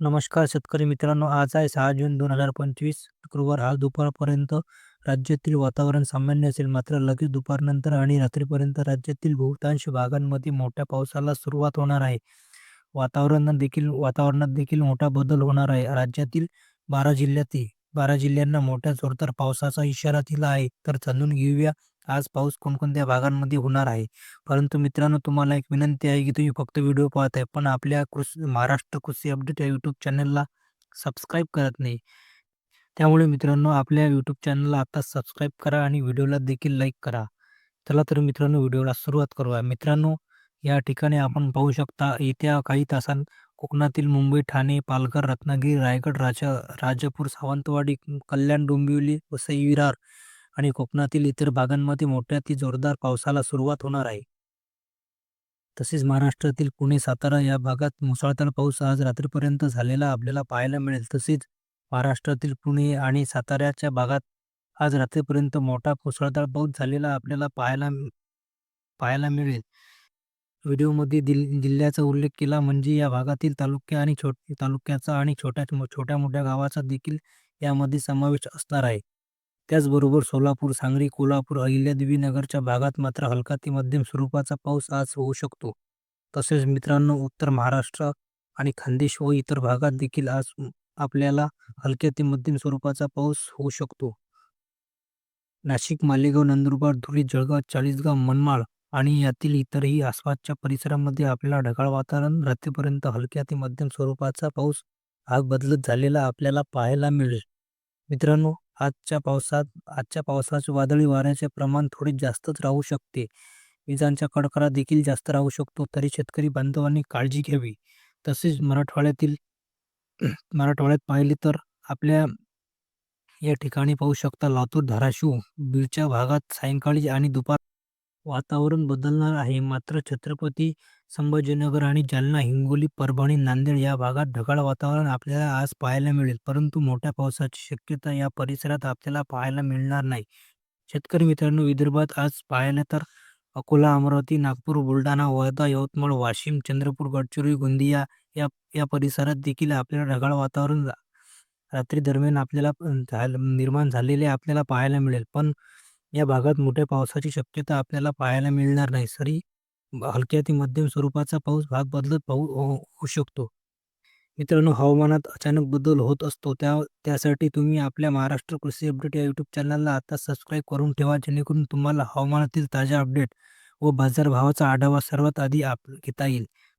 नमस्कार शेतकरी मित्रांनो आज आहे सहा जून दोन हजार पंचवीस. शुक्रवार आज दुपारपर्यंत राज्यातील वातावरण सामान्य असेल. मात्र लगेच दुपारनंतर आणि रात्रीपर्यंत राज्यातील बहुतांश भागांमध्ये मोठ्या पावसाला सुरुवात होणार आहे. वातावरणात देखील वातावरणात देखील मोठा बदल होणार आहे. राज्यातील बारा जिल्ह्यातील बारा जिल्ह्यांना मोठ्या जोरदार पावसाचा इशारा दिला आहे. तर जाणून घेऊया आज पाऊस कोणकोणत्या भागांमध्ये होणार आहे? परंतु मित्रांनो तुम्हाला एक विनंती आहे की तुम्ही फक्त व्हिडिओ पाहत आहे पण आपल्या कृषी महाराष्ट्र कृषी अपडेट या यूट्यूब चॅनलला सबस्क्राईब करत नाही. त्यामुळे मित्रांनो आपल्या यूट्यूब चॅनलला आता सबस्क्राईब करा आणि व्हिडिओला देखील लाईक करा. चला तर मित्रांनो व्हिडिओला सुरुवात करूया. मित्रांनो या ठिकाणी आपण पाहू शकता येत्या काही तासांत कोकणातील मुंबई ठाणे पालघर रत्नागिरी रायगड राजा राजापूर सावंतवाडी कल्याण डोंबिवली वसई विरार आणि कोकणातील इतर भागांमध्ये मोठ्या ती जोरदार पावसाला सुरुवात होणार आहे. तसेच महाराष्ट्रातील पुणे सातारा या भागात मुसळधार पाऊस आज रात्रीपर्यंत झालेला आपल्याला पाहायला मिळेल. तसेच महाराष्ट्रातील पुणे आणि साताऱ्याच्या भागात आज रात्रीपर्यंत मोठा मुसळधार पाऊस झालेला आपल्याला पाहायला पाहायला मिळेल. व्हिडिओमध्ये दिल जिल्ह्याचा उल्लेख केला म्हणजे या भागातील तालुक्या आणि छोट तालुक्याचा आणि छोट्या छोट्या मोठ्या गावाचा देखील यामध्ये समावेश असणार आहे. त्याचबरोबर सोलापूर सांगली कोल्हापूर अहिल्यादेवी नगरच्या भागात मात्र हलका ते मध्यम स्वरूपाचा पाऊस आज होऊ शकतो. तसेच मित्रांनो उत्तर महाराष्ट्र आणि खानदेश व इतर भागात देखील आज आपल्याला हलक्या ते मध्यम स्वरूपाचा पाऊस होऊ शकतो. नाशिक मालेगाव नंदुरबार धुळे जळगाव चाळीसगाव मनमाड आणि यातील इतरही आसपासच्या परिसरामध्ये आपल्याला ढगाळ वातावरण रात्रीपर्यंत हलक्या ते मध्यम स्वरूपाचा पाऊस आग बदलत झालेला आपल्याला पाहायला मिळेल. मित्रांनो आजच्या पावसात आजच्या पावसाचे वादळी वाऱ्याचे प्रमाण थोडे जास्तच राहू शकते. विजांचा कडकडाट देखील जास्त राहू शकतो तरी शेतकरी बांधवांनी काळजी घ्यावी. तसेच मराठवाड्यातील मराठवाड्यात पाहिले तर आपल्या या ठिकाणी पाहू शकता लातूर धाराशिव बीडच्या भागात सायंकाळी आणि दुपार वातावरण बदलणार आहे. मात्र छत्रपती संभाजीनगर आणि जालना हिंगोली परभणी नांदेड या भागात ढगाळ वातावरण आपल्याला आज पाहायला मिळेल. परंतु मोठ्या पावसाची शक्यता या परिसरात आपल्याला पाहायला मिळणार नाही. शेतकरी मित्रांनो विदर्भात आज पाहायला तर अकोला अमरावती नागपूर बुलढाणा वर्धा यवतमाळ वाशिम चंद्रपूर गडचिरोली गोंदिया या या परिसरात देखील आपल्याला ढगाळ वातावरण रात्री दरम्यान आपल्याला निर्माण झालेले आपल्याला पाहायला मिळेल. पण या भागात मोठ्या पावसाची शक्यता आपल्याला पाहायला मिळणार नाही. सरी हलक्या ते मध्यम स्वरूपाचा पाऊस भाग बदलत पाहू होऊ शकतो. मित्रांनो हवामानात अचानक बदल होत असतो. त्या त्यासाठी तुम्ही आपल्या महाराष्ट्र कृषी अपडेट या यूट्यूब चॅनलला आता सबस्क्राईब करून ठेवा जेणेकरून तुम्हाला हवामानातील ताज्या अपडेट व बाजारभावाचा आढावा सर्वात आधी आप घेता येईल.